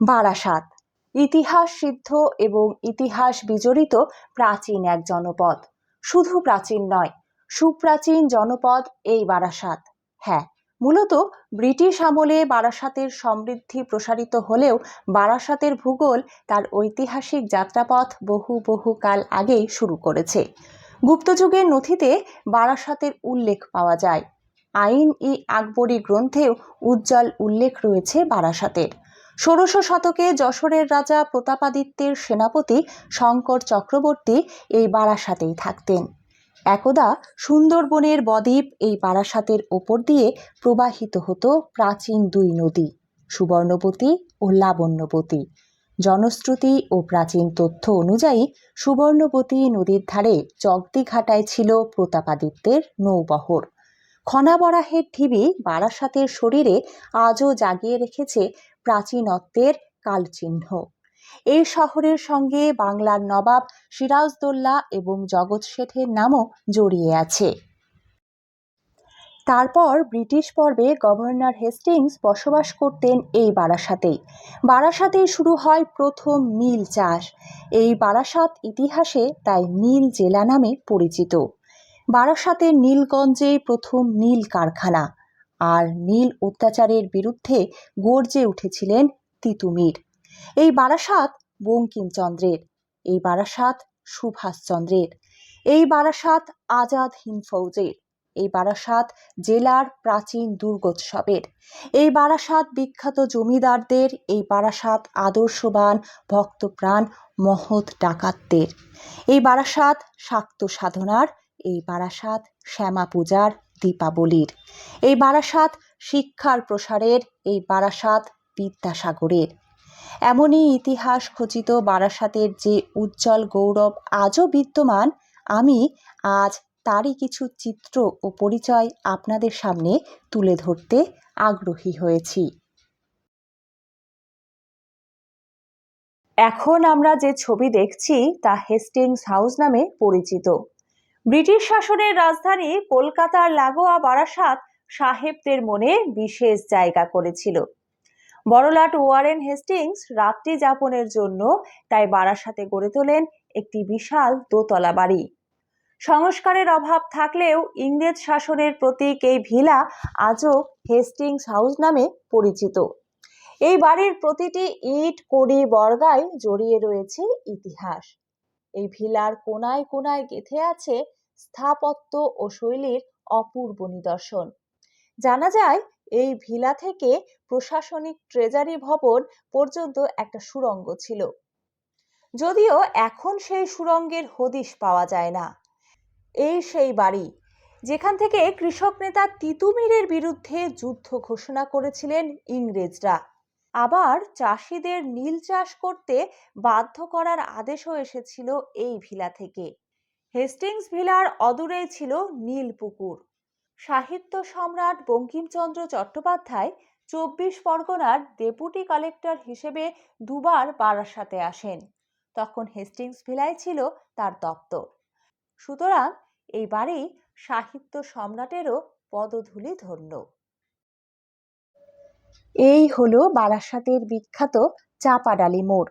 বারাসাত। ইতিহাস সিদ্ধ এবং ইতিহাস বিজড়িত প্রাচীন এক জনপদ। শুধু প্রাচীন নয়, সুপ্রাচীন জনপদ এই বারাসাত। হ্যাঁ মূলত ব্রিটিশ আমলে বারাসাতের সমৃদ্ধি প্রসারিত হলেও বারাসাতের ভূগোল তার ঐতিহাসিক যাত্রাপথ বহু বহু কাল আগেই শুরু করেছে। গুপ্তযুগের নথিতে বারাসাতের উল্লেখ পাওয়া যায়। আইন ই আকবরী গ্রন্থেও উজ্জ্বল উল্লেখ রয়েছে বারাসাতের। ষোড়শ শতকে যশোরের রাজা প্রতাপাদিত্যের সেনাপতি শঙ্কর চক্রবর্তী এই বারাসাতেই থাকতেন। একদা সুন্দরবনের বদ্বীপ এই বারাসাতের ওপর দিয়ে প্রবাহিত হতো প্রাচীন দুই নদী, সুবর্ণবতী ও লাবণ্যবতী। জনশ্রুতি ও প্রাচীন তথ্য অনুযায়ী সুবর্ণবতী নদীর ধারে জগদিঘাটায় ছিল প্রতাপাদিত্যের নৌবহর। খনাবরাহের ঢিবি বারাসাতের শরীরে আজও জাগিয়ে রেখেছে প্রাচীনত্বের কালচিহ্ন। এই শহরের সঙ্গে বাংলার নবাব সিরাজদৌল্লা এবং জগৎ শেঠের নামও জড়িয়ে আছে। তারপর ব্রিটিশ পর্বে গভর্নর হেস্টিংস বসবাস করতেন এই বারাসাতেই। বারাসাতেই শুরু হয় প্রথম নীল চাষ। এই বারাসাত ইতিহাসে তাই নীল জেলা নামে পরিচিত। বারাসাতের নীলগঞ্জে প্রথম নীল কারখানা। আর নীল অত্যাচারের বিরুদ্ধে গর্জে উঠেছিলেন তিতুমির। এই বারাসাত বঙ্কিমচন্দ্রের, এই বারাসাত সুভাষচন্দ্রের, এই বারাসাত আজাদ হিন্দ ফৌজের, এই বারাসাত জেলার প্রাচীন দুর্গোৎসবের, এই বারাসাত বিখ্যাত জমিদারদের, এই বারাসাত আদর্শবান ভক্তপ্রাণ মহৎ ডাকাতদের, এই বারাসাত শাক্ত সাধনার, এই বারাসাত শ্যামা পূজার দীপাবলির। এই বারাসাত শিক্ষার প্রসারের, এই বারাসাত বিদ্যাসাগরের। এমনই ইতিহাস খচিত বারাসাতের যে উজ্জ্বল গৌরব আজও বিদ্যমান, আমি আজ তারই কিছু চিত্র ও পরিচয় আপনাদের সামনে তুলে ধরতে আগ্রহী হয়েছি। এখন আমরা যে ছবি দেখছি তা হেস্টিংস হাউস নামে পরিচিত। ব্রিটিশ শাসনের রাজধানী কলকাতার লাগোয়া বারাসাত সাহেবদের মনে বিশেষ জায়গা করেছিল। বড়লাট ওয়ারেন হেস্টিংস রাত্রি যাপনের জন্য তাই বারাসাতে গড়ে তোলেন একটি বিশাল দোতলা বাড়ি। সংস্কারের অভাব থাকলেও ইংরেজ শাসনের প্রতীক এই ভিলা আজও হেস্টিংস হাউস নামে পরিচিত। এই বাড়ির প্রতিটি ইট, কড়ি, বর্গায় জড়িয়ে রয়েছে ইতিহাস। এই ভিলার কোনায় কোনায় গেথে আছে স্থাপত্য ও শৈলীর অপূর্ব নিদর্শন। জানা যায়, এই ভিলা থেকে প্রশাসনিক ট্রেজারি ভবন পর্যন্ত একটা সুড়ঙ্গ ছিল। যদিও এখন সেই সুড়ঙ্গের হদিশ পাওয়া যায় না। এই সেই বাড়ি, যেখান থেকে কৃষক নেতা তিতুমিরের বিরুদ্ধে যুদ্ধ ঘোষণা করেছিলেন ইংরেজরা। আবার চাষিদের নীল চাষ করতে বাধ্য করার আদেশও এসেছিল এই ভিলা থেকে। হেস্টিংস ভিলার অদূরেই ছিল নীল পুকুর। সাহিত্য সম্রাট বঙ্কিমচন্দ্র চট্টোপাধ্যায় চব্বিশ পরগনার ডেপুটি কালেক্টর হিসেবে দুবার বারাসাতে আসেন। তখন হেস্টিংস ভিলায় ছিল তার দপ্তর। সুতরাং এই বাড়ি সাহিত্য সম্রাটেরও পদধূলি ধন্য। এই হলো বারাসাতের বিখ্যাত চাপাডালি মোড়।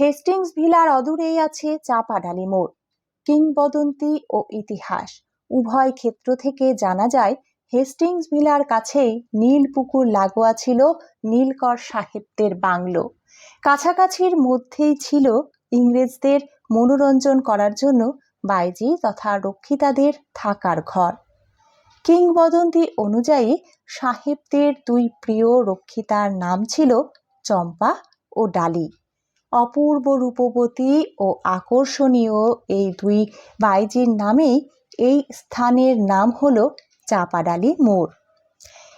হেস্টিংস ভিলার অদূরেই আছে চাপাডালি মোড়। কিংবদন্তি ও ইতিহাস। উভয় ক্ষেত্র থেকে জানা যায়, হেস্টিংস ভিলার কাছেই নীলপুকুর লাগোয়া ছিল নীলকর সাহেবদের বাংলো। কাছাকাছির মধ্যেই ছিল ইংরেজদের মনোরঞ্জন করার জন্য বাইজি তথা রক্ষিতাদের থাকার ঘর। কিংবদন্তি অনুযায়ী সাহেবদের দুই প্রিয় রক্ষিতার নাম ছিল চম্পা ও ডালি। অপূর্ব রূপবতী ও আকর্ষণীয় এই দুই বাইজির নামেই এই স্থানের নাম হল চাপাডালি মোড়।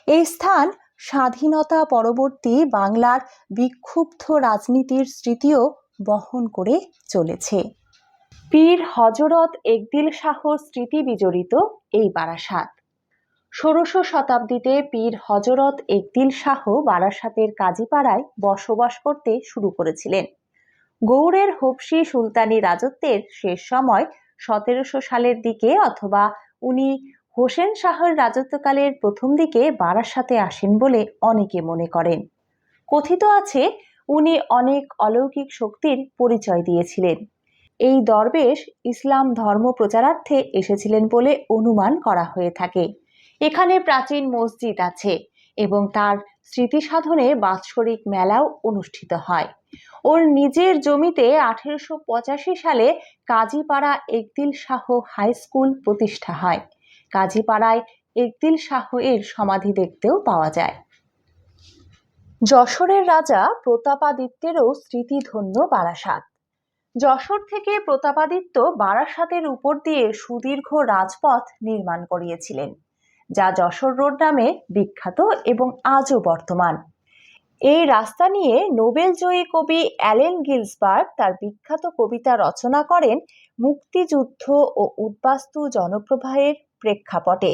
এই স্থান স্বাধীনতা পরবর্তী বাংলার বিক্ষুব্ধ রাজনীতির স্মৃতিও বহন করে চলেছে। পীর হজরত একদিল শাহর স্মৃতি বিজড়িত এই বারাসাত। ষোড়শ শতাব্দীতে পীর হজরত একদিল শাহ বারাসাতের কাজীপাড়ায় বসবাস করতে শুরু করেছিলেন। গৌড়ের হবসি সুলতানি রাজত্বের শেষ সময় সতেরোশো সালের দিকে অথবা উনি হোসেন শাহর রাজত্বকালের প্রথম দিকে বারাসাতে আসেন বলে অনেকে মনে করেন। কথিত আছে, উনি অনেক অলৌকিক শক্তির পরিচয় দিয়েছিলেন। এই দরবেশ ইসলাম ধর্ম প্রচারার্থে এসেছিলেন বলে অনুমান করা হয়ে থাকে। এখানে প্রাচীন মসজিদ আছে। এবং তার স্মৃতি সাধনে বাৎসরিক মেলাও অনুষ্ঠিত হয়। ওর নিজের জমিতে আঠেরোশো পঁচাশি সালে কাজীপাড়া একদিল শাহ হাই স্কুল প্রতিষ্ঠা হয়। কাজীপাড়ায় একদিল শাহ এর সমাধি দেখতেও পাওয়া যায়। যশোরের রাজা প্রতাপাদিত্যেরও স্মৃতিধন্য বারাসাত। যশোর থেকে প্রতাপাদিত্য বারাসাতের উপর দিয়ে সুদীর্ঘ রাজপথ নির্মাণ করিয়েছিলেন। যা যশোর রোড নামে বিখ্যাত এবং আজও বর্তমান। এই রাস্তা নিয়ে নোবেলজয়ী কবি অ্যালেন গিলসবার্গ তার বিখ্যাত কবিতা রচনা করেন মুক্তিযুদ্ধ ও উদ্বাস্তু জনপ্রবাহের প্রেক্ষাপটে।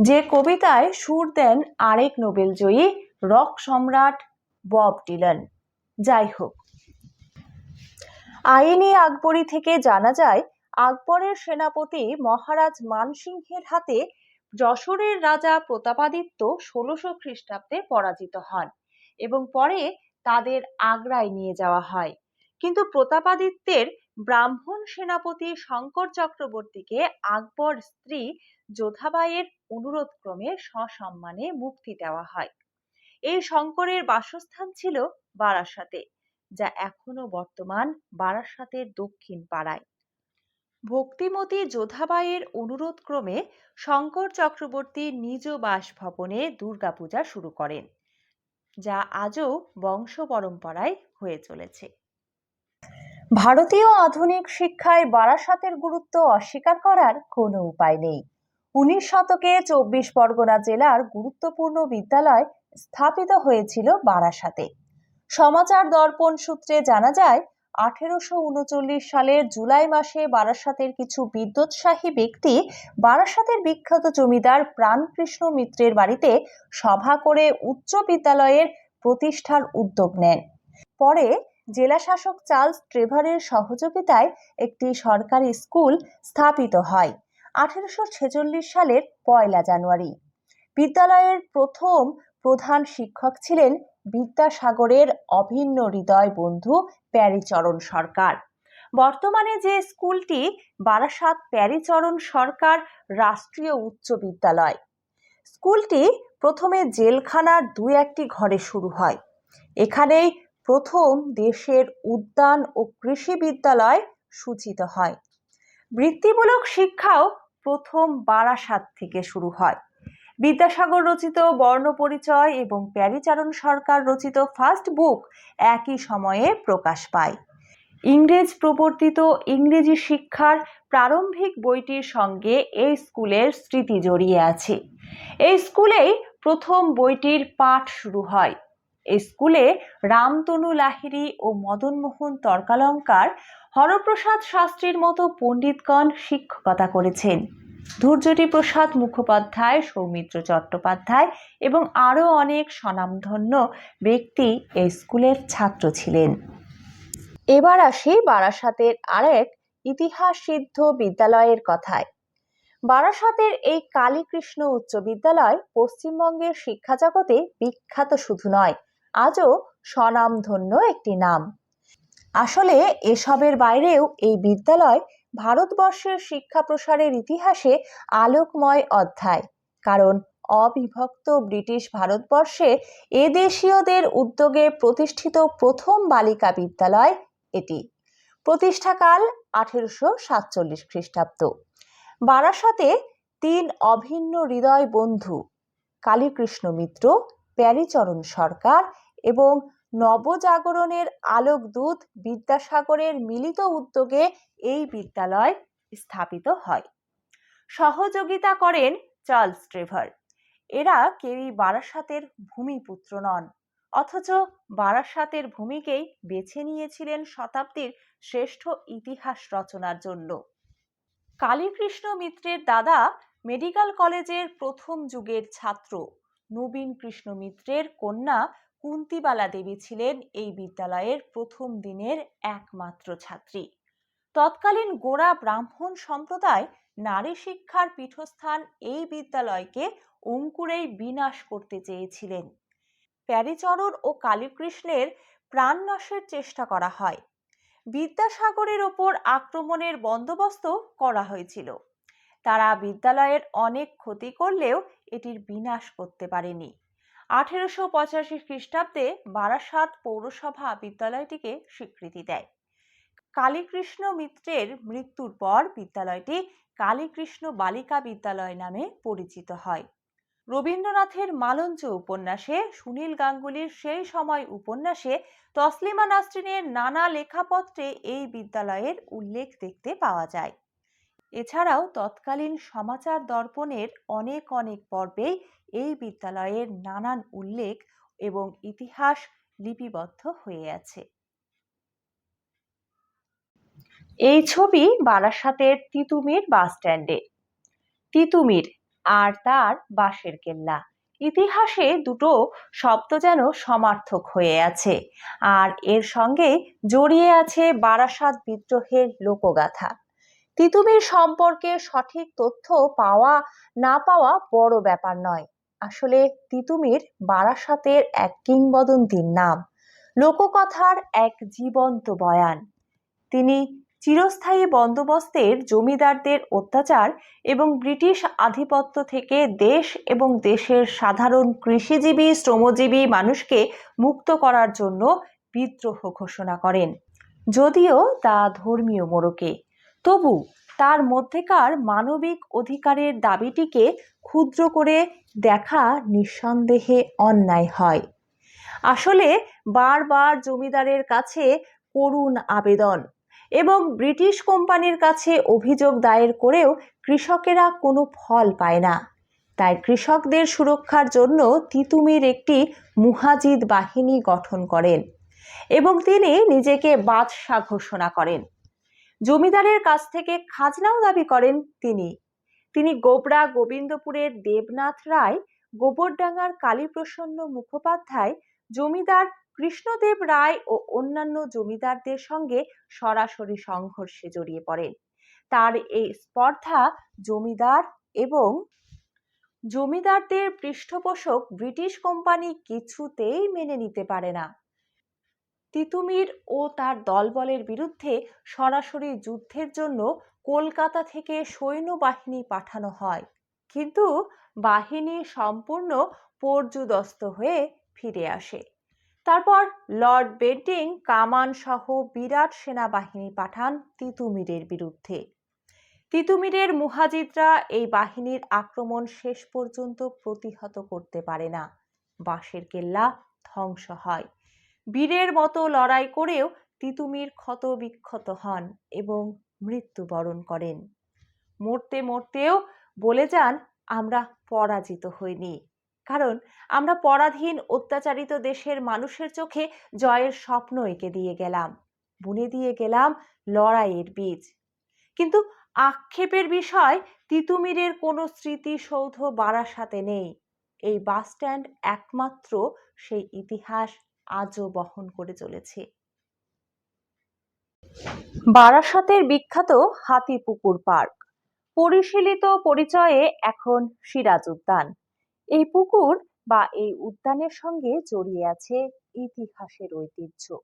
যে কবিতায় সুর দেন আরেক নোবেলজয়ী রক সম্রাট বব ডিলন। যাই হোক, আইনি আকবরী থেকে জানা যায়, আকবরের সেনাপতি মহারাজ মানসিংহের হাতে যশোরের রাজা প্রতাপাদিত্য ষোলোশো খ্রিস্টাব্দে পরাজিত হন এবং পরে তাদের আগ্রায় নিয়ে যাওয়া হয়। কিন্তু প্রতাপাদিত্যের ব্রাহ্মণ সেনাপতি শঙ্কর চক্রবর্তীকে আকবর স্ত্রী যোধাবাইয়ের অনুরোধ ক্রমে সসম্মানে মুক্তি দেওয়া হয়। এই শঙ্করের বাসস্থান ছিল বারাসাতে, যা এখনও বর্তমান বারাসাতের দক্ষিণ পাড়ায়। ভক্তিমতী যোধাবাইয়ের অনুরোধ ক্রমে শঙ্কর চক্রবর্তী নিজ বাসভবনে দুর্গাপূজা শুরু করেন, যা আজও বংশ পরম্পরায় হয়ে চলেছে। ভারতীয় আধুনিক শিক্ষায় বারাসাতের গুরুত্ব অস্বীকার করার কোনো উপায় নেই। উনিশ শতকে চব্বিশ পরগনা জেলার গুরুত্বপূর্ণ বিদ্যালয় স্থাপিত হয়েছিল বারাসাতে। সমাচার দর্পণ সূত্রে জানা যায় আঠেরোশো উনচল্লিশ সালের জুলাই মাসে বারাসাতের কিছু বিদ্যোৎসাহী ব্যক্তি বারাসাতের বিখ্যাত জমিদার প্রাণকৃষ্ণ মিত্রের বাড়িতে সভা করে উচ্চ বিদ্যালয়ের প্রতিষ্ঠার উদ্যোগ নেন। পরে জেলাশাসক চার্লস ট্রেভারের সহযোগিতায় একটি সরকারি স্কুল স্থাপিত হয় আঠেরোশো ছেচল্লিশ সালের পয়লা জানুয়ারি। বিদ্যালয়ের প্রথম প্রধান শিক্ষক ছিলেন বিদ্যাসাগরের অভিন্ন হৃদয় বন্ধু প্যারিচরণ সরকার। বর্তমানে যে স্কুলটি বারাসাত প্যারিচরণ সরকার রাষ্ট্রীয় উচ্চ বিদ্যালয়। স্কুলটি প্রথমে জেলখানার দু একটি ঘরে শুরু হয়। এখানেই প্রথম দেশের উদ্যান ও কৃষি বিদ্যালয় সূচিত হয়। বৃত্তিমূলক শিক্ষাও প্রথম বারাসাত থেকে শুরু হয়। বিদ্যাসাগর রচিত বর্ণপরিচয় এবং প্যারিচারণ সরকার রচিত ফার্স্ট বুক একই সময়ে প্রকাশ পায়। ইংরেজ প্রবর্তিত ইংরেজি শিক্ষার প্রারম্ভিক বইটির সঙ্গে এই স্কুলের স্মৃতি জড়িয়ে আছে। এই স্কুলেই প্রথম বইটির পাঠ শুরু হয়। এই স্কুলে রামতনু লাহিড়ী ও মদনমোহন তর্কালঙ্কার হরপ্রসাদ শাস্ত্রীর মতো পণ্ডিতগণ শিক্ষকতা করেছেন। ধৈর্যটি প্রসাদ মুখোপাধ্যায়, সৌমিত্র চট্টোপাধ্যায় এবং আরও অনেক স্বনামধন্য ব্যক্তি এই স্কুলের ছাত্র ছিলেন। এবার আসি বারাসাতের আরেক ইতিহাস সিদ্ধ বিদ্যালয়ের কথায়। বারাসাতের এই কালীকৃষ্ণ উচ্চ বিদ্যালয় পশ্চিমবঙ্গের শিক্ষা জগতে বিখ্যাত শুধু নয়, আজও স্বনামধন্য একটি নাম। আসলে এসবের বাইরেও এই বিদ্যালয় ভারতবর্ষের শিক্ষা প্রসারের ইতিহাসে আলোকময় অধ্যায়। কারণ অবিভক্ত ব্রিটিশ ভারতবর্ষে এদেশীয়দের উদ্যোগে প্রতিষ্ঠিত প্রথম বালিকা বিদ্যালয় এটি। প্রতিষ্ঠাকাল আঠেরোশো সাতচল্লিশ খ্রিস্টাব্দ। বারাসাতে তিন অভিন্ন হৃদয় বন্ধু, কালীকৃষ্ণ মিত্র, প্যারিচরণ সরকার এবং নবজাগরণের আলোকদূত বিদ্যাসাগরের মিলিত উদ্যোগে এই বিদ্যালয় স্থাপিত হয়। সহযোগিতা করেন চার্লস ট্রেভার। এরা কেউই বারাসাতের ভূমিপুত্র নন, অথচ বারাসাতের ভূমিকেই বেছে নিয়েছিলেন শতাব্দীর শ্রেষ্ঠ ইতিহাস রচনার জন্য। কালীকৃষ্ণ মিত্রের দাদা মেডিকেল কলেজের প্রথম যুগের ছাত্র নবীন কৃষ্ণ মিত্রের কন্যা কুন্তিবালা দেবী ছিলেন এই বিদ্যালয়ের প্রথম দিনের একমাত্র ছাত্রী। তৎকালীন গোড়া ব্রাহ্মণ সম্প্রদায় নারী শিক্ষার পীঠস্থান এই বিদ্যালয়কে অঙ্কুরেই বিনাশ করতে চেয়েছিলেন। প্যারিচরণ ও কালীকৃষ্ণের প্রাণনাশের চেষ্টা করা হয়। বিদ্যাসাগরের ওপর আক্রমণের বন্দোবস্ত করা হয়েছিল। তারা বিদ্যালয়ের অনেক ক্ষতি করলেও এটির বিনাশ করতে পারেনি। আঠেরোশো পঁচাশি খ্রিস্টাব্দে বারাসাত পৌরসভা বিদ্যালয়টিকে স্বীকৃতি দেয়। কালীকৃষ্ণ মিত্রের মৃত্যুর পর বিদ্যালয়টি কালীকৃষ্ণ বালিকা বিদ্যালয় নামে পরিচিত হয়। রবীন্দ্রনাথের মালঞ্চ উপন্যাসে সুনীল গাঙ্গুলির সেই সময় উপন্যাসে তসলিমা নাসরিনের নানা লেখাপত্রে এই বিদ্যালয়ের উল্লেখ দেখতে পাওয়া যায়। এছাড়াও তৎকালীন সমাচার দর্পণের অনেক অনেক পর্বেই এই বিদ্যালয়ের নানান উল্লেখ এবং ইতিহাস লিপিবদ্ধ হয়ে আছে। এই ছবি বারাসাতের তিতুমির বাস স্ট্যান্ডে। তিতুমির আর তার বাঁশের কেল্লা। ইতিহাসে দুটো শব্দ যেন সমার্থক হয়ে আছে আর এর সঙ্গে জড়িয়ে আছে বারাসাত বিদ্রোহের লোকগাথা। তিতুমির সম্পর্কে সঠিক তথ্য পাওয়া না পাওয়া বড় ব্যাপার নয়। আসলে তিতুমির বারাসাতের এক কিংবদন্তির নাম। লোককথার এক জীবন্ত বয়ান। তিনি চিরস্থায়ী বন্দোবস্তের জমিদারদের অত্যাচার এবং ব্রিটিশ আধিপত্য থেকে দেশ এবং দেশের সাধারণ কৃষিজীবী, শ্রমজীবী মানুষকে মুক্ত করার জন্য বিদ্রোহ ঘোষণা করেন। যদিও তা ধর্মীয় মোড়কে। তবু তার মধ্যেকার মানবিক অধিকারের দাবিটিকে ক্ষুদ্র করে দেখা নিঃসন্দেহে অন্যায় হয়। আসলে বারবার জমিদারের কাছে করুণ আবেদন এবং ব্রিটিশ কোম্পানির কাছে অভিযোগ দায়ের করেও কৃষকেরা কোনো ফল পায় না। তাই কৃষকদের সুরক্ষার জন্য তিতুমির একটি মুহাজিদ বাহিনী গঠন করেন এবং তিনি নিজেকে বাদশাহ ঘোষণা করেন। জমিদারের কাছ থেকে খাজনাও দাবি করেন তিনি। তিনি গোবরা গোবিন্দপুরের দেবনাথ রায়, গোবরডাঙ্গার কালীপ্রসন্ন মুখোপাধ্যায়, জমিদার কৃষ্ণদেব রায় ও অন্যান্য জমিদারদের সঙ্গে সরাসরি সংঘর্ষে জড়িয়ে পড়েন। তার এই স্পর্ধা জমিদার এবং জমিদারদের পৃষ্ঠপোষক ব্রিটিশ কোম্পানি কিছুতেই মেনে নিতে পারে না। তিতুমির ও তার দলবলের বিরুদ্ধে সরাসরি যুদ্ধের জন্য কলকাতা থেকে সৈন্যবাহিনী পাঠানো হয়। কিন্তু বাহিনী সম্পূর্ণ পর্যুদস্ত হয়ে ফিরে আসে। তারপর লর্ড বেন্টিং কামান সহ বিরাট সেনাবাহিনী পাঠান তিতুমিরের বিরুদ্ধে। তিতুমিরের মুহাজিদরা এই বাহিনীর আক্রমণ শেষ পর্যন্ত প্রতিহত করতে পারে না। বাঁশের কেল্লা ধ্বংস হয়। বীরের মতো লড়াই করেও তিতুমির ক্ষত বিক্ষত হন এবং মৃত্যুবরণ করেন। মরতে মরতেও বলে যান, আমরা পরাজিত হইনি। কারণ আমরা পরাধীন, অত্যাচারিত দেশের মানুষের চোখে জয়ের স্বপ্ন এঁকে দিয়ে গেলাম, বুনে দিয়ে গেলাম লড়াইয়ের বীজ। কিন্তু আক্ষেপের বিষয়, তিতুমিরের কোনো স্মৃতিসৌধ বারাসাতে নেই। এই বাসস্ট্যান্ড একমাত্র সেই ইতিহাস আজও বহন করে চলেছে। বারাসাতের বিখ্যাত হাতিপুকুর পার্ক। পরিশীলিত পরিচয়ে এখন সিরাজ উদ্যান। এই পুকুর বা এই উদ্যানের সঙ্গে জড়িয়ে আছে ইতিহাসের ঐতিহ্য।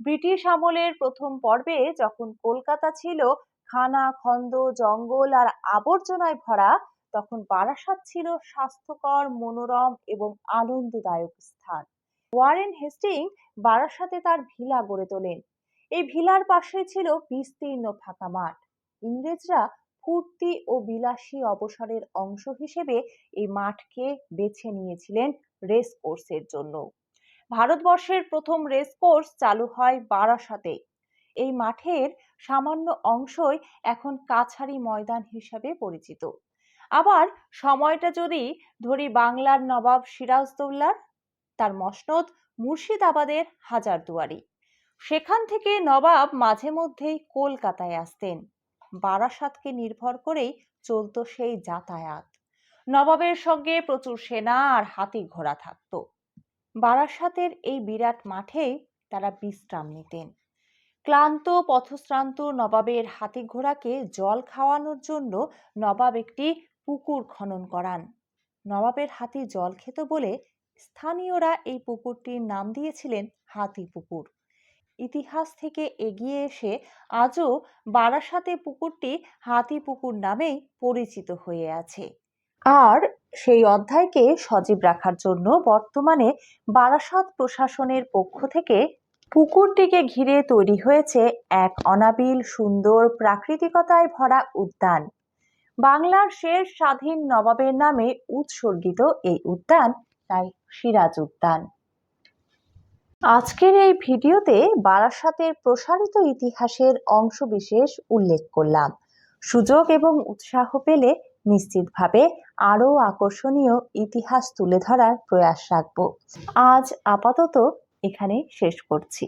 ব্রিটিশ আমলের প্রথম পর্বে যখন কলকাতা ছিল খানা, খন্দ, জঙ্গল আর আবর্জনায় ভরা, তখন বারাসাত ছিল স্বাস্থ্যকর, মনোরম এবং আনন্দদায়ক স্থান। ওয়ারেন হেস্টিং বারাসাতে তার ভিলা গড়ে তোলেন। এই ভিলার পাশে ছিল বিস্তীর্ণ ফাঁকা মাঠ। ইংরেজরা ফুর্তি ও বিলাসী অবসরের অংশ হিসেবে এই মাঠকে বেছে নিয়েছিলেন রেস কোর্সের জন্য। ভারতবর্ষের প্রথম রেস কোর্স চালু হয় বারাসাতে এই মাঠের সামান্য অংশই এখন কাছারি ময়দান হিসাবে পরিচিত। আবার সময়টা যদি ধরি বাংলার নবাব সিরাজদৌল্লার তার মসনদ মুর্শিদাবাদের হাজারদুয়ারি। সেখান থেকে নবাব মাঝে মধ্যেই কলকাতায় আসতেন। বারাসাতকে নির্ভর করেই চলতো সেই যাতায়াত। নবাবের সঙ্গে প্রচুর সেনা আর হাতি ঘোড়া থাকতো। বারাসাতের এই বিরাট মাঠেই তারা বিশ্রাম নিতেন। ক্লান্ত, পথশ্রান্ত নবাবের হাতি ঘোড়াকে জল খাওয়ানোর জন্য নবাব একটি পুকুর খনন করান। নবাবের হাতি জল খেত বলে স্থানীয়রা এই পুকুরটির নাম দিয়েছিলেন হাতি পুকুর। ইতিহাস থেকে এগিয়ে এসে আজও বারাসাতে পুকুরটি হাতি পুকুর নামেই পরিচিত হয়ে আছে। আর সেই অধ্যায়কে সজীব রাখার জন্য বর্তমানে বারাসাত প্রশাসনের পক্ষ থেকে পুকুরটিকে ঘিরে তৈরি হয়েছে এক অনাবিল, সুন্দর, প্রাকৃতিকতায় ভরা উদ্যান। বাংলার শেষ স্বাধীন নবাবের নামে উৎসর্গিত এই উদ্যান, তাই সিরাজ উদ্যান আজকের এই ভিডিওতে বারাসাতের প্রসারিত ইতিহাসের অংশ বিশেষ উল্লেখ করলাম। সুযোগ এবং উৎসাহ পেলে নিশ্চিতভাবে আরও আকর্ষণীয় ইতিহাস তুলে ধরার প্রয়াস রাখব। আজ আপাতত এখানে শেষ করছি।